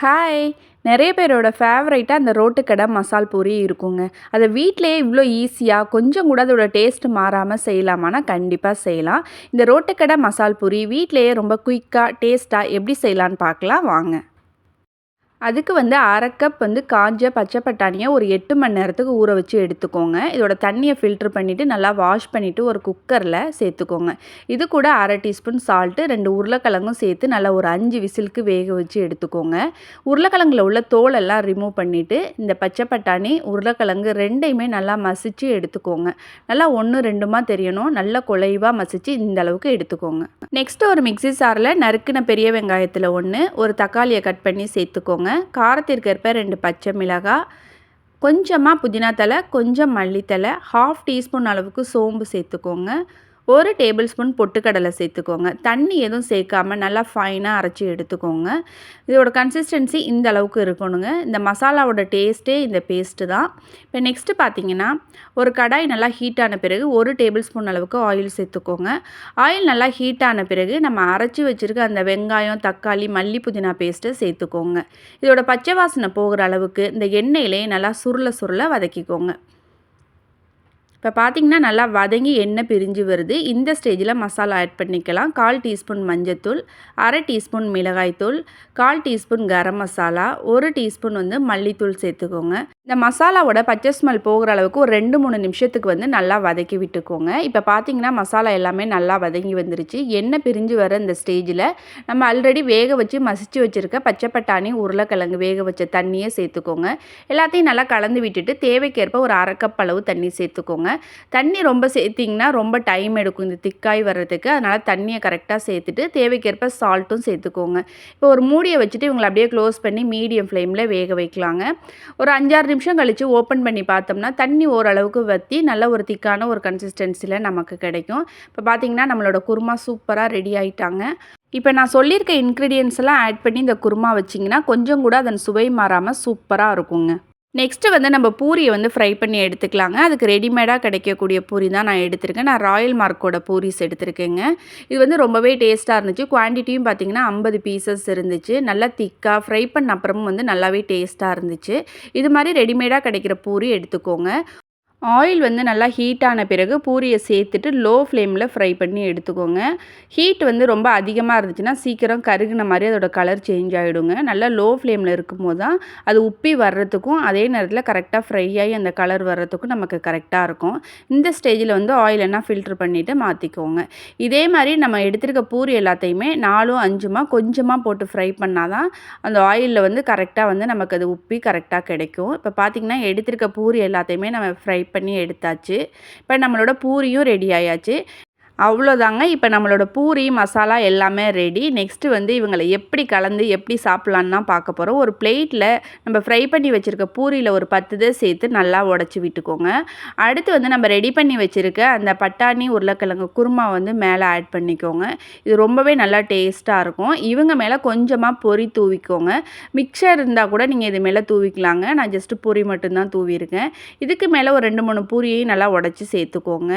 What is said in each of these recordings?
Hi நிறைய பேரோட ஃபேவரைட்டாக அந்த ரோட்டுக்கடை மசால் பூரி இருக்குங்க. அதை வீட்டிலேயே இவ்வளோ ஈஸியாக கொஞ்சம் கூட அதோட டேஸ்ட் மாறாமல் செய்யலாமான்னா கண்டிப்பாக செய்யலாம். இந்த ரோட்டுக்கடை மசால் பூரி வீட்டிலேயே ரொம்ப குயிக்காக டேஸ்ட்டாக எப்படி செய்யலான்னு பார்க்கலாம். வாங்க. அதுக்கு வந்து அரை கப் வந்து காஞ்ச பச்சை பட்டாணியை ஒரு எட்டு மணி நேரத்துக்கு ஊற வச்சு எடுத்துக்கோங்க. இதோட தண்ணியை ஃபில்ட்ரு பண்ணிவிட்டு நல்லா வாஷ் பண்ணிவிட்டு ஒரு குக்கரில் சேர்த்துக்கோங்க. இது கூட அரை டீஸ்பூன் சால்ட்டு ரெண்டு உருளைக்கிழங்கும் சேர்த்து நல்லா ஒரு அஞ்சு விசிலுக்கு வேக வச்சு எடுத்துக்கோங்க. உருளைக்கிழங்குல உள்ள தோலெல்லாம் ரிமூவ் பண்ணிவிட்டு இந்த பச்சை பட்டாணி உருளைக்கிழங்கு ரெண்டையுமே நல்லா மசித்து எடுத்துக்கோங்க. நல்லா ஒன்று ரெண்டுமா தெரியணும். நல்லா குலைவாக மசித்து இந்த அளவுக்கு எடுத்துக்கோங்க. நெக்ஸ்ட்டு ஒரு மிக்சி சாரில் நறுக்கின பெரிய வெங்காயத்தில் ஒன்று ஒரு தக்காளியை கட் பண்ணி சேர்த்துக்கோங்க. காரத்திற்கு ஏற்ப ரெண்டு பச்சை மிளகாய் கொஞ்சமாக புதினா தலை கொஞ்சம் மல்லித்தலை ஹாஃப் டீஸ்பூன் அளவுக்கு சோம்பு சேர்த்துக்கோங்க. ஒரு டேபிள் ஸ்பூன் பொட்டுக்கடலை சேர்த்துக்கோங்க. தண்ணி எதுவும் சேர்க்காம நல்லா ஃபைனாக அரைச்சி எடுத்துக்கோங்க. இதோட கன்சிஸ்டன்சி இந்த அளவுக்கு இருக்கணுங்க. இந்த மசாலாவோட டேஸ்ட்டே இந்த பேஸ்ட்டு தான். இப்போ நெக்ஸ்ட்டு பார்த்தீங்கன்னா ஒரு கடாய் நல்லா ஹீட் ஆன பிறகு ஒரு டேபிள் ஸ்பூன் அளவுக்கு ஆயில் சேர்த்துக்கோங்க. ஆயில் நல்லா ஹீட் ஆன பிறகு நம்ம அரைச்சி வச்சுருக்க அந்த வெங்காயம் தக்காளி மல்லி புதினா பேஸ்ட்டை சேர்த்துக்கோங்க. இதோட பச்சை வாசனை போகிற அளவுக்கு இந்த எண்ணெயிலே நல்லா சுருள சுருள வதக்கிக்கோங்க. இப்போ பார்த்திங்கன்னா நல்லா வதங்கி எண்ணெய் பிரிஞ்சு வருது. இந்த ஸ்டேஜில் மசாலா ஆட் பண்ணிக்கலாம். கால் டீஸ்பூன் மஞ்சத்தூள் அரை டீஸ்பூன் மிளகாய்த்தூள் கால் டீஸ்பூன் கரம் மசாலா ஒரு டீஸ்பூன் வந்து மல்லித்தூள் சேர்த்துக்கோங்க. இந்த மசாலாவோட பச்சை ஸ்மெல் போகிற அளவுக்கு ஒரு ரெண்டு மூணு நிமிஷத்துக்கு வந்து நல்லா வதக்கி விட்டுக்கோங்க. இப்போ பார்த்தீங்கன்னா மசாலா எல்லாமே நல்லா வதங்கி வந்துருச்சு. எண்ணெய் பிரிஞ்சு வர இந்த ஸ்டேஜில் நம்ம ஆல்ரெடி வேக வச்சு மசிச்சு வச்சுருக்க பச்சை பட்டாணி உருளைக்கிழங்கு வேக வச்ச தண்ணியை சேர்த்துக்கோங்க. எல்லாத்தையும் நல்லா கலந்து விட்டுட்டு தேவைக்கேற்ப ஒரு அரைக்கப் அளவு தண்ணி சேர்த்துக்கோங்க. தண்ணி ரொம்ப சேர்த்திங்கன்னா ரொம்ப டைம் எடுக்கும் இந்த திக்காய் வர்றதுக்கு. அதனால் தண்ணியை கரெக்டாக சேர்த்துட்டு தேவைக்கேற்ப சால்ட்டும் சேர்த்துக்கோங்க. இப்போ ஒரு மூடியை வச்சுட்டு இவங்களை அப்படியே க்ளோஸ் பண்ணி மீடியம் ஃப்ளேமில் வேக வைக்கலாங்க. ஒரு அஞ்சாறு நிமிஷம் கழித்து ஓப்பன் பண்ணி பார்த்தோம்னா தண்ணி ஓரளவுக்கு வற்றி நல்ல ஒரு திக்கான ஒரு கன்சிஸ்டன்சியில் நமக்கு கிடைக்கும். இப்போ பார்த்திங்கன்னா நம்மளோட குருமா சூப்பராக ரெடி ஆகிட்டாங்க இப்போ நான் சொல்லியிருக்க இன்க்ரீடியன்ஸ் எல்லாம் ஆட் பண்ணி இந்த குருமா வச்சிங்கன்னா கொஞ்சம் கூட அதன் சுவை மாறாமல் சூப்பராக இருக்குங்க. நெக்ஸ்ட்டு வந்து நம்ம பூரியை வந்து ஃப்ரை பண்ணி எடுத்துக்கலாங்க. அதுக்கு ரெடிமேடாக கிடைக்கக்கூடிய பூரி தான் நான் எடுத்திருக்கேன். நான் ராயல் மார்க்கோட பூரிஸ் எடுத்திருக்கேங்க. இது வந்து ரொம்பவே டேஸ்ட்டாக இருந்துச்சு. குவான்டிட்டியும் பார்த்திங்கன்னா ஐம்பது பீசஸ் இருந்துச்சு. நல்லா திக்காக ஃப்ரை பண்ண அப்புறமும் வந்து நல்லாவே டேஸ்ட்டாக இருந்துச்சு. இது மாதிரி ரெடிமேடாக கிடைக்கிற பூரி எடுத்துக்கோங்க. ஆயில் வந்து நல்லா ஹீட் ஆன பிறகு பூரியை சேர்த்துட்டு லோ ஃப்ளேமில் ஃப்ரை பண்ணி எடுத்துக்கோங்க. ஹீட் வந்து ரொம்ப அதிகமாக இருந்துச்சுன்னா சீக்கிரம் கருகின மாதிரி அதோட கலர் சேஞ்ச் ஆகிடுங்க நல்லா லோ ஃப்ளேமில் இருக்கும்போது தான் அது உப்பி வர்றதுக்கும் அதே நேரத்தில் கரெக்டாக ஃப்ரை ஆகி அந்த கலர் வர்றதுக்கும் நமக்கு கரெக்டாக இருக்கும். இந்த ஸ்டேஜில் வந்து ஆயில் என்ன ஃபில்ட்ரு பண்ணிவிட்டு மாற்றிக்கோங்க இதே மாதிரி நம்ம எடுத்துருக்க பூரி எல்லாத்தையுமே நாலும் அஞ்சுமா கொஞ்சமாக போட்டு ஃப்ரை பண்ணால் தான் அந்த ஆயிலில் வந்து கரெக்டாக வந்து நமக்கு அது உப்பி கரெக்டாக கிடைக்கும். இப்போ பார்த்திங்கன்னா எடுத்துருக்க பூரி எல்லாத்தையுமே நம்ம ஃப்ரை பண்ணி எடுத்தாச்சு. இப்போ நம்மளோட பூரியும் ரெடி ஆயாச்சு. அவ்வளோதாங்க. இப்போ நம்மளோட பூரி மசாலா எல்லாமே ரெடி நெக்ஸ்ட்டு வந்து இவங்களை எப்படி கலந்து எப்படி சாப்பிட்லான்னு தான் பார்க்க போகிறோம் ஒரு பிளேட்டில் நம்ம ஃப்ரை பண்ணி வச்சுருக்க பூரியில் ஒரு பத்து இதை சேர்த்து நல்லா உடச்சி விட்டுக்கோங்க. அடுத்து வந்து நம்ம ரெடி பண்ணி வச்சுருக்க அந்த பட்டாணி உருளைக்கிழங்கு குருமா வந்து மேலே ஆட் பண்ணிக்கோங்க. இது ரொம்பவே நல்லா டேஸ்ட்டாக இருக்கும். இவங்க மேலே கொஞ்சமாக பொறி தூவிக்கோங்க. மிக்சர் இருந்தால் கூட நீங்கள் இது மேலே தூவிக்கலாங்க. நான் ஜஸ்ட்டு பூரி மட்டும்தான் தூவியிருக்கேன். இதுக்கு மேலே ஒரு ரெண்டு மூணு பூரியையும் நல்லா உடச்சி சேர்த்துக்கோங்க.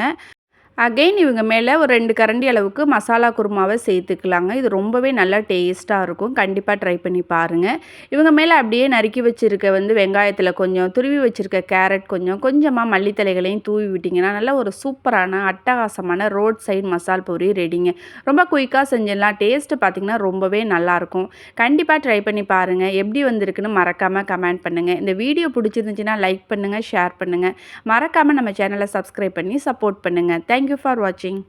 அகெயின் இவங்க மேலே ஒரு ரெண்டு கரண்டி அளவுக்கு மசாலா குருமாவை சேர்த்துக்கலாங்க. இது ரொம்பவே நல்லா டேஸ்ட்டாக இருக்கும். கண்டிப்பாக ட்ரை பண்ணி பாருங்கள் இவங்க மேலே அப்படியே நறுக்கி வச்சுருக்க வந்து வெங்காயத்தில் கொஞ்சம் துருவி வச்சுருக்க கேரட் கொஞ்சம் கொஞ்சமாக மல்லித்தலைகளையும் தூவி விட்டிங்கன்னா நல்லா ஒரு சூப்பரான அட்டகாசமான ரோட் சைட் மசால் பூரி ரெடிங்க ரொம்ப குயிக்காக செஞ்சிடலாம். டேஸ்ட்டு பார்த்திங்கன்னா ரொம்பவே நல்லாயிருக்கும் கண்டிப்பாக ட்ரை பண்ணி பாருங்கள் எப்படி வந்திருக்குன்னு மறக்காமல் கமெண்ட் பண்ணுங்கள் இந்த வீடியோ பிடிச்சிருந்துச்சின்னா லைக் பண்ணுங்கள் ஷேர் பண்ணுங்கள் மறக்காமல் நம்ம சேனலை சப்ஸ்கிரைப் பண்ணி சப்போர்ட் பண்ணுங்கள் thank you ngi faru a ching